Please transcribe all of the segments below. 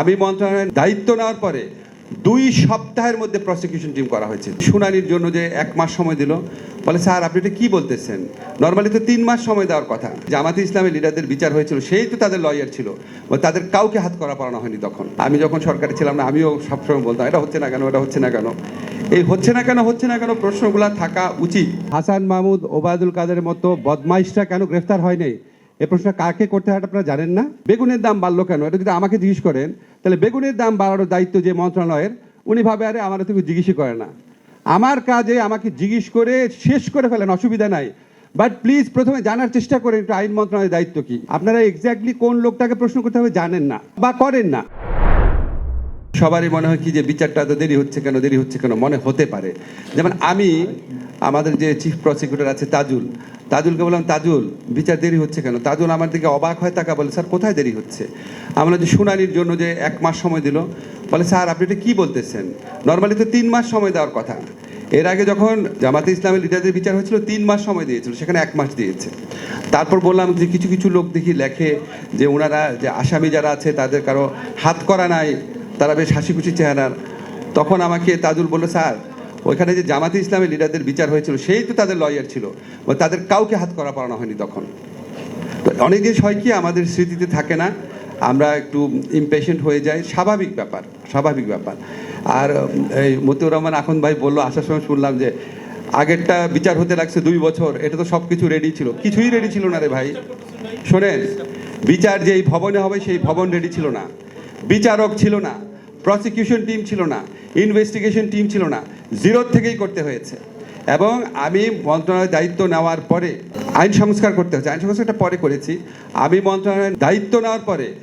আমি মন্ত্রণালয়ের দায়িত্ব নেওয়ার পরে দুই সপ্তাহের মধ্যে প্রসিকিউশন টিম করা হয়েছে। শুনানির জন্য যে এক মাস সময় দিল, বলে, স্যার, আপনি এটা কী বলতেছেন? নর্মালি তো তিন মাস সময় দেওয়ার কথা। জামাতে ইসলামের লিডারদের বিচার হয়েছিল, সেই তো তাদের লয়ার ছিল। বা তাদের কাউকে হাত করা পড়ানো হয়নি তখন। আমি যখন সরকারে ছিলাম না, আমিও সবসময় বলতাম, এটা হচ্ছে না কেন, এটা হচ্ছে না কেন? এই হচ্ছে না কেন, হচ্ছে না কেন প্রশ্নগুলো থাকা উচিত। হাসান মাহমুদ, ওবায়দুল কাদের মতো বদমাইশটা কেন গ্রেফতার হয়নি? এই প্রশ্ন কাকে করতে হয় আপনারা জানেন না? বেগুনের দাম বাড়লো কেন? এটা যদি আমাকে জিজ্ঞেস করেন, তাহলে বেগুনের দাম বাড়ানোর দায়িত্ব যে মন্ত্রণালয়ের, উনি ভাবে, আরে, আমার থেকে জিজ্ঞেসই করে না। আমার কাজে আমাকে জিজ্ঞেস করে শেষ করে ফেলেন, অসুবিধা নাই। বাট প্লিজ প্রথমে জানার চেষ্টা করেন, একটু আইন মন্ত্রণালয়ের দায়িত্ব কি? আপনারা এক্স্যাক্টলি কোন লোকটাকে প্রশ্ন করতে হবে জানেন না, বা করেন না। সবারই মনে হয় কি যে বিচারটা তো দেরি হচ্ছে কেন, দেরি হচ্ছে কেন, মনে হতে পারে। যেমন আমি, আমাদের যে চিফ প্রসিকিউটর আছে, তাজুল তাজুলকে বললাম, তাজুল, বিচার দেরি হচ্ছে কেন? তাজুল আমার দিকে অবাক হয়, তাকা বলে, স্যার, কোথায় দেরি হচ্ছে? আমরা যে শুনানির জন্য যে এক মাস সময় দিল, বলে, স্যার, আপনি এটা কী বলতেছেন? নর্মালি তো তিন মাস সময় দেওয়ার কথা। এর আগে যখন জামাতে ইসলামের লিডারদের বিচার হয়েছিল, তিন মাস সময় দিয়েছিল, সেখানে এক মাস দিয়েছে। তারপর বললাম যে, কিছু কিছু লোক দেখি লেখে যে, ওনারা, যে আসামি যারা আছে, তাদের কারও হাত করা নাই, তারা বেশ হাসি খুশি চেহারার। তখন আমাকে তাজুল বলল, স্যার ওইখানে যে জামাতে ইসলামের লিডারদের বিচার হয়েছিল, সেই তো তাদের লয়ার ছিল। বা তাদের কাউকে হাত করা পড়ানো হয়নি তখন। অনেক জিনিস হয় কি, আমাদের স্মৃতিতে থাকে না, আমরা একটু ইমপেশেন্ট হয়ে যাই, স্বাভাবিক ব্যাপার স্বাভাবিক ব্যাপার। আর এই মতিউর রহমান এখন ভাই বলল, আসার সময় শুনলাম যে, আগেরটা বিচার হতে লাগছে দুই বছর, এটা তো সব কিছু রেডি ছিল। কিছুই রেডি ছিল না রে ভাই। শোনেন, বিচার যেই ভবনে হবে, সেই ভবন রেডি ছিল না। বিচারক ছিল না প্রসিকিউশন টিম ছিল না ইনভেস্টিগেশন টিম ছিল না। জিরোর থেকেই করতে হয়েছে। এবং আমি মন্ত্রণালয়ের দায়িত্ব নেওয়ার পরে আইন সংস্কার করতে হচ্ছে আইন সংস্কারটা পরে করেছি। আমি মন্ত্রণালয়ের দায়িত্ব নেওয়ার পরে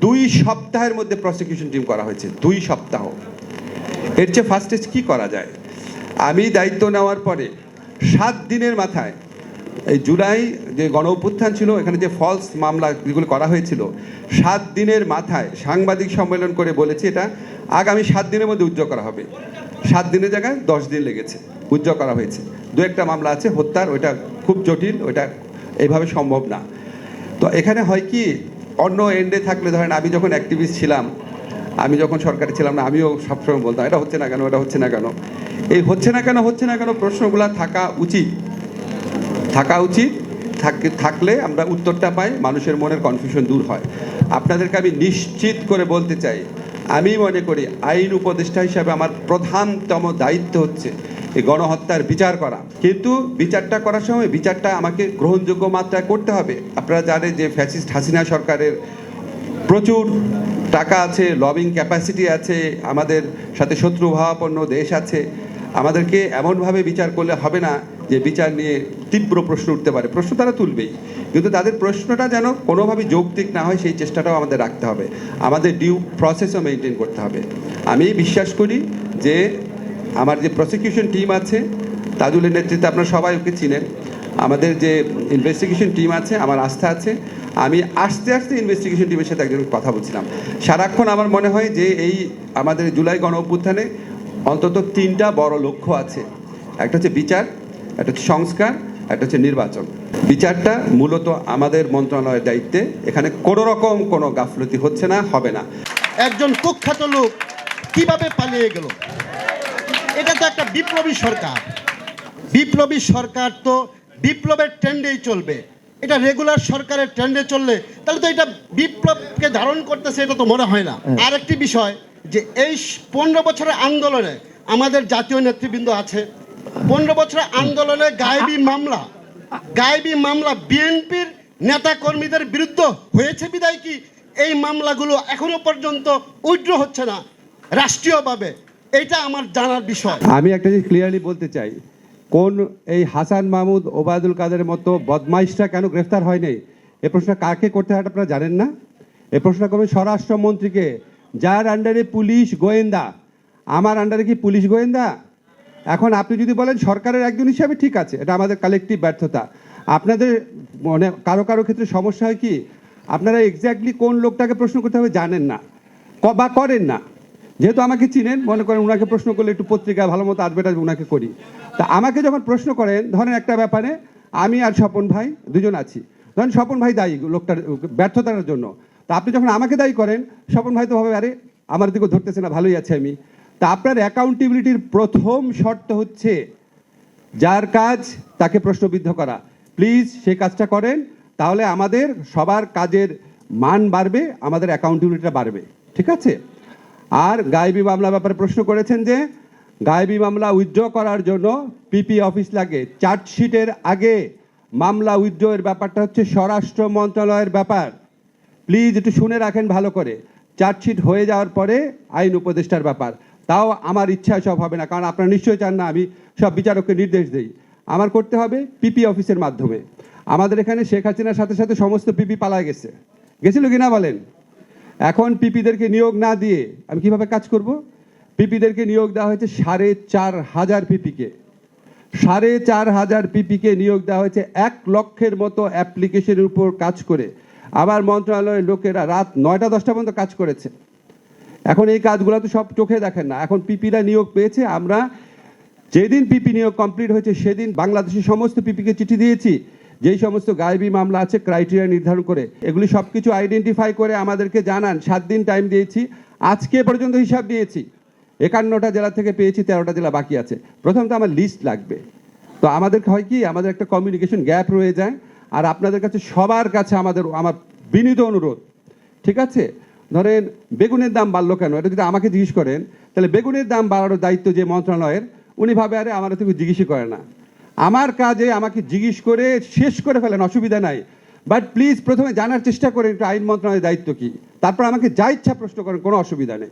দুই সপ্তাহের মধ্যে প্রসিকিউশন টিম করা হয়েছে। দুই সপ্তাহ। এর চেয়ে ফার্স্টেজ কী করা যায়? আমি দায়িত্ব নেওয়ার পরে সাত দিনের মাথায় এই জুলাই যে গণ অভ্যুত্থান ছিল, এখানে যে ফলস মামলা যেগুলো করা হয়েছিল, সাত দিনের মাথায় সাংবাদিক সম্মেলন করে বলেছি এটা, আগামী সাত দিনের মধ্যে উজ্জ্বল করা হবে। সাত দিনের জায়গায় দশ দিন লেগেছে উজ্জ্বল করা হয়েছে। দু একটা মামলা আছে, হত্যার, ওইটা খুব জটিল, ওইটা এইভাবে সম্ভব না। তো এখানে হয় কি, অন্য এন্ডে থাকলে ধরেন আমি যখন অ্যাক্টিভিস্ট ছিলাম, আমি যখন সরকারে ছিলাম না, আমিও সবসময় বলতাম, এটা হচ্ছে না কেন, এটা হচ্ছে না কেন? এই হচ্ছে না কেন, হচ্ছে না কেন প্রশ্নগুলো থাকা উচিত। থাকা উচিত, থাক- থাকলে আমরা উত্তরটা পাই, মানুষের মনের কনফিউশন দূর হয়। আপনাদেরকে আমি নিশ্চিত করে বলতে চাই আমি মনে করি আইন উপদেষ্টা হিসাবে আমার প্রধানতম দায়িত্ব হচ্ছে এই গণহত্যার বিচার করা। কিন্তু বিচারটা করার সময় বিচারটা আমাকে গ্রহণযোগ্য মাত্রায় করতে হবে। আপনারা জানেন যে ফ্যাসিস্ট হাসিনা সরকারের প্রচুর টাকা আছে লবিং ক্যাপাসিটি আছে, আমাদের সাথে শত্রুভাবাপন্ন দেশ আছে। আমাদেরকে এমনভাবে বিচার করলে হবে না। যে বিচার নিয়ে তীব্র প্রশ্ন উঠতে পারে, প্রশ্ন তারা তুলবেই। কিন্তু তাদের প্রশ্নটা যেন কোনোভাবে যৌক্তিক না হয়, সেই চেষ্টাটাও আমাদের রাখতে হবে। আমাদের ডিউ প্রসেসও মেনটেন করতে হবে। আমি বিশ্বাস করি যে আমার যে প্রসিকিউশন টিম আছে তাজুলের নেতৃত্বে আপনারা সবাই ওকে চিনেন। আমাদের যে ইনভেস্টিগেশন টিম আছে, আমার আস্থা আছে। আমি আস্তে আস্তে ইনভেস্টিগেশন টিমের সাথে একজন কথা বলছিলাম। সারাক্ষণ আমার মনে হয় যে এই আমাদের জুলাই গণ অভ্যুত্থানে অন্তত তিনটা বড় লক্ষ্য আছে। একটা হচ্ছে বিচার একটা হচ্ছে সংস্কার একটা হচ্ছে নির্বাচন। বিচারটা মূলত আমাদের মন্ত্রণালয়ের দায়িত্বে। এখানে কোনো রকম কোনো গাফলতি হচ্ছে না হবে না। একজন কুখ্যাত লোক কীভাবে পালিয়ে গেল? এটা তো একটা বিপ্লবী সরকার। বিপ্লবী সরকার তো বিপ্লবের ট্রেন্ডেই চলবে। এটা রেগুলার সরকারের ট্রেন্ডে চললে তাহলে তো এটা বিপ্লবকে ধারণ করতেছে এটা তো মনে হয় না। আর একটি বিষয় যে এই পনেরো বছরের আন্দোলনে আমাদের জাতীয় নেতৃবৃন্দ আছে পনেরো বছরের আন্দোলনে গায়েবী মামলা গায়েবী মামলা বিএনপির নেতা কর্মীদের বিরুদ্ধে হয়েছে বিদায় কি? এই মামলাগুলো এখনও পর্যন্ত উইড্র হচ্ছে না, রাষ্ট্রীয়ভাবে। এটা আমার জানার বিষয়। আমি একটা জিনিস ক্লিয়ারলি বলতে চাই। কোন এই হাসান মাহমুদ, ওবায়দুল কাদের মতো বদমাইশটা কেন গ্রেফতার হয়নি? এ প্রশ্ন কাকে করতে হয় আপনারা জানেন না? এ প্রশ্ন করবেন স্বরাষ্ট্রমন্ত্রীকে। যার আন্ডারে পুলিশ গোয়েন্দা। আমার আন্ডারে কি পুলিশ গোয়েন্দা? এখন আপনি যদি বলেন সরকারের একজন হিসাবে ঠিক আছে, এটা আমাদের কালেকটিভ ব্যর্থতা। আপনাদের মানে কারও কারও ক্ষেত্রে সমস্যা হয় কি, আপনারা এক্স্যাক্টলি কোন লোকটাকে প্রশ্ন করতে হবে জানেন না বা করেন না। যেহেতু আমাকে চিনেন, মনে করেন ওনাকে প্রশ্ন করলে একটু পত্রিকা ভালো মতো অ্যাডভার্টাইজ ওনাকে করি। তা আমাকে যখন প্রশ্ন করেন, ধরেন একটা ব্যাপারে, আমি আর স্বপন ভাই দুজন আছি। ধরেন স্বপন ভাই দায়ী লোকটার, ব্যর্থতার জন্য। তা আপনি যখন আমাকে দায়ী করেন, স্বপন ভাই তো ভাবে, আরে, আমার দিকে ধরতেছে না, ভালোই আছে আমি। তা আপনার অ্যাকাউন্টেবিলিটির প্রথম শর্ত হচ্ছে যার কাজ তাকে প্রশ্নবিদ্ধ করা। প্লিজ সেই কাজটা করেন, তাহলে আমাদের সবার কাজের মান বাড়বে, আমাদের অ্যাকাউন্টেবিলিটিটা বাড়বে। ঠিক আছে? আর গায়েবী মামলা ব্যাপারে প্রশ্ন করেছেন যে, গায়েবী মামলা উইথড্র করার জন্য পিপি অফিস লাগে। চার্জশিটের আগে মামলা উইথড্র এর ব্যাপারটা হচ্ছে স্বরাষ্ট্র মন্ত্রণালয়ের ব্যাপার। প্লিজ একটু শুনে রাখেন ভালো করে। চার্জশিট হয়ে যাওয়ার পরে আইন উপদেষ্টার ব্যাপার। তাও আমার ইচ্ছা সব হবে না, কারণ আপনারা নিশ্চয়ই চান না আমি সব বিচারককে নির্দেশ দিই। আমার করতে হবে পিপি অফিসের মাধ্যমে। আমাদের এখানে শেখ হাসিনার সাথে সাথে সমস্ত পিপি পালায় গেছে। গেছিল কিনা বলেন? এখন পিপিদেরকে নিয়োগ না দিয়ে আমি কীভাবে কাজ করব? পিপিদেরকে নিয়োগ দেওয়া হয়েছে সাড়ে চার হাজার পিপিকে। সাড়ে চার হাজার পিপিকে নিয়োগ দেওয়া হয়েছে এক লক্ষের মতো অ্যাপ্লিকেশনের উপর কাজ করে। আবার মন্ত্রণালয়ের লোকেরা রাত নয়টা দশটা পর্যন্ত কাজ করেছে। এখন এই কাজগুলো তো সব চোখে দেখেন না। এখন পিপিরা নিয়োগ পেয়েছে, আমরা যেদিন পিপি নিয়োগ কমপ্লিট হয়েছে সেদিন বাংলাদেশের সমস্ত পিপিকে চিঠি দিয়েছি, যেই সমস্ত গায়েবী মামলা আছে ক্রাইটেরিয়া নির্ধারণ করে, এগুলি সব কিছু আইডেন্টিফাই করে আমাদেরকে জানান, সাত দিন টাইম দিয়েছি, আজকে পর্যন্ত হিসাব দিয়েছি একান্নটা জেলা থেকে পেয়েছি, তেরোটা জেলা বাকি আছে। প্রথমত আমার লিস্ট লাগবে। তো আমাদের হয় কি, আমাদের একটা কমিউনিকেশন গ্যাপ রয়ে যায়, আর আপনাদের কাছে সবার কাছে আমাদের, আমার বিনীত অনুরোধ, ঠিক আছে? ধরেন, বেগুনের দাম বাড়লো কেন? এটা যদি আমাকে জিজ্ঞেস করেন, তাহলে বেগুনের দাম বাড়ানোর দায়িত্ব যে মন্ত্রণালয়ের, উনি ভাবে, আরে, আমার থেকে জিজ্ঞেসই করে না। আমার কাজে আমাকে জিজ্ঞেস করে শেষ করে ফেলেন, অসুবিধা নাই। বাট প্লিজ প্রথমে জানার চেষ্টা করেন একটু আইন মন্ত্রণালয়ের দায়িত্ব কী? তারপর আমাকে যা ইচ্ছা প্রশ্ন করেন, কোনো অসুবিধা নেই।